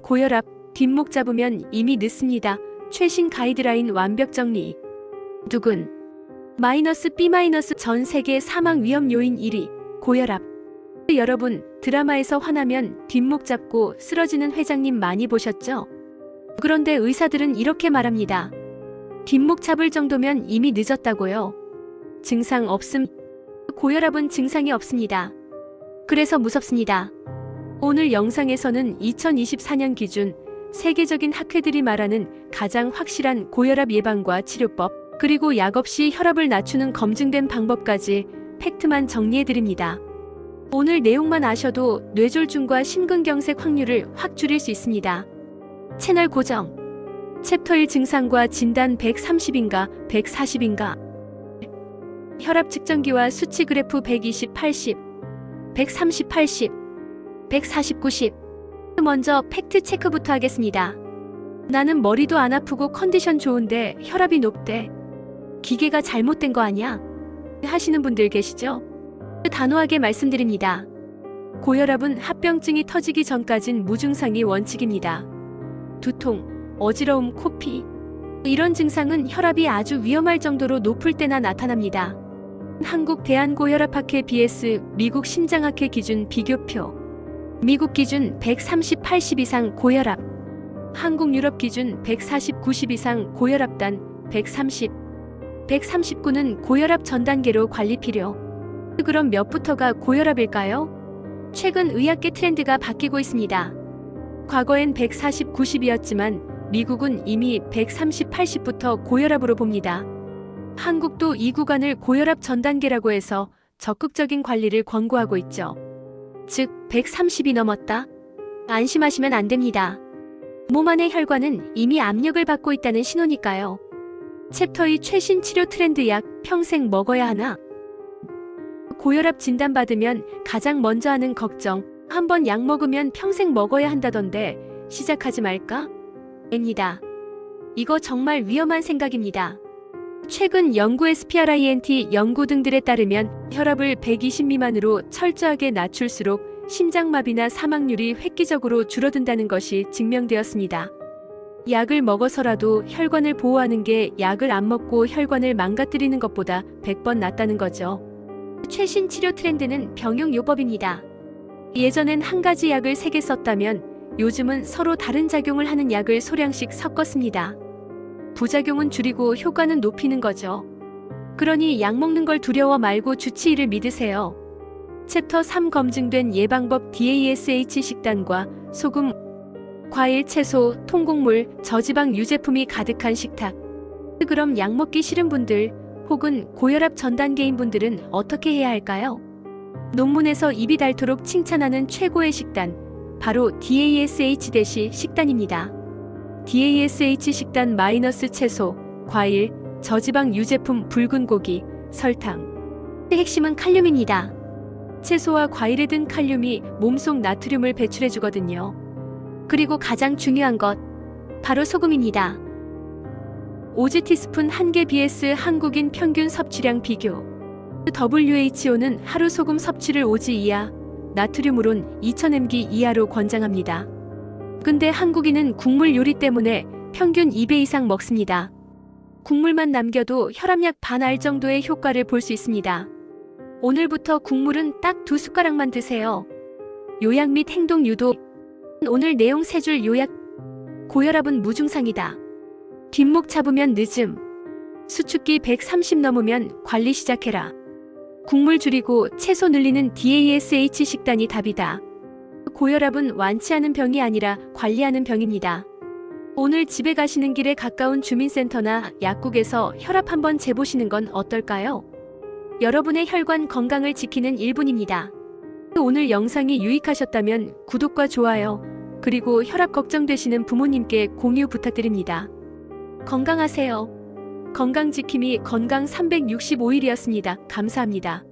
고혈압, 뒷목 잡으면 이미 늦습니다. 최신 가이드라인 완벽 정리. 두근. 마이너스 B 마이너스 전 세계 사망 위험 요인 1위. 고혈압. 여러분, 드라마에서 화나면 뒷목 잡고 쓰러지는 회장님 많이 보셨죠? 그런데 의사들은 이렇게 말합니다. 뒷목 잡을 정도면 이미 늦었다고요. 증상 없음. 고혈압은 증상이 없습니다. 그래서 무섭습니다. 오늘 영상에서는 2024년 기준 세계적인 학회들이 말하는 가장 확실한 고혈압 예방과 치료법, 그리고 약 없이 혈압을 낮추는 검증된 방법까지 팩트만 정리해드립니다. 오늘 내용만 아셔도 뇌졸중과 심근경색 확률을 확 줄일 수 있습니다. 채널 고정. 챕터 1 증상과 진단 130인가 140인가 혈압 측정기와 수치 그래프 120 80 130 80 140 90 먼저 팩트 체크부터 하겠습니다. 나는 머리도 안 아프고 컨디션 좋은데 혈압이 높대. 기계가 잘못된 거 아니야? 하시는 분들 계시죠? 단호하게 말씀드립니다. 고혈압은 합병증이 터지기 전까진 무증상이 원칙입니다. 두통, 어지러움, 코피. 이런 증상은 혈압이 아주 위험할 정도로 높을 때나 나타납니다. 한국 대한고혈압학회 BS 미국 심장학회 기준 비교표. 미국 기준 130, 80 이상 고혈압. 한국 유럽 기준 140, 90 이상 고혈압단 130. 139는 고혈압 전 단계로 관리 필요. 그럼 몇부터가 고혈압일까요? 최근 의학계 트렌드가 바뀌고 있습니다. 과거엔 140, 90이었지만 미국은 이미 130, 80부터 고혈압으로 봅니다. 한국도 이 구간을 고혈압 전 단계라고 해서 적극적인 관리를 권고하고 있죠. 즉, 130이 넘었다? 안심하시면 안 됩니다. 몸 안의 혈관은 이미 압력을 받고 있다는 신호니까요. 챕터 2 최신 치료 트렌드 약 평생 먹어야 하나? 고혈압 진단받으면 가장 먼저 하는 걱정, 한번 약 먹으면 평생 먹어야 한다던데 시작하지 말까? 입니다. 이거 정말 위험한 생각입니다. 최근 연구 SPRINT 연구 등들에 따르면 혈압을 120 미만으로 철저하게 낮출수록 심장마비나 사망률이 획기적으로 줄어든다는 것이 증명되었습니다. 약을 먹어서라도 혈관을 보호하는 게 약을 안 먹고 혈관을 망가뜨리는 것보다 100번 낫다는 거죠. 최신 치료 트렌드는 병용요법입니다. 예전엔 한 가지 약을 3개 썼다면 요즘은 서로 다른 작용을 하는 약을 소량씩 섞었습니다. 부작용은 줄이고 효과는 높이는 거죠. 그러니 약 먹는 걸 두려워 말고 주치의를 믿으세요. 챕터 3 검증된 예방법 DASH 식단과 소금, 과일, 채소, 통곡물, 저지방 유제품이 가득한 식탁. 그럼 약 먹기 싫은 분들 혹은 고혈압 전 단계인 분들은 어떻게 해야 할까요? 논문에서 입이 닳도록 칭찬하는 최고의 식단, 바로 DASH 식단입니다. DASH 식단 마이너스 채소, 과일, 저지방 유제품 붉은 고기, 설탕. 핵심은 칼륨입니다. 채소와 과일에 든 칼륨이 몸속 나트륨을 배출해 주거든요. 그리고 가장 중요한 것, 바로 소금입니다. 오지 티스푼 1개 vs 한국인 평균 섭취량 비교. WHO는 하루 소금 섭취를 5지 이하, 나트륨으론 2000mg 이하로 권장합니다. 근데 한국인은 국물 요리 때문에 평균 2배 이상 먹습니다. 국물만 남겨도 혈압약 반 알 정도의 효과를 볼 수 있습니다. 오늘부터 국물은 딱 두 숟가락만 드세요. 요약 및 행동 유도. 오늘 내용 세 줄 요약. 고혈압은 무증상이다. 뒷목 잡으면 늦음. 수축기 130 넘으면 관리 시작해라. 국물 줄이고 채소 늘리는 DASH 식단이 답이다. 고혈압은 완치 하는 병이 아니라 관리하는 병입니다. 오늘 집에 가시는 길에 가까운 주민센터나 약국에서 혈압 한번 재보시는 건 어떨까요? 여러분의 혈관 건강을 지키는 1분입니다. 오늘 영상이 유익하셨다면 구독과 좋아요, 그리고 혈압 걱정되시는 부모님께 공유 부탁드립니다. 건강하세요. 건강 지킴이 건강 365일이었습니다. 감사합니다.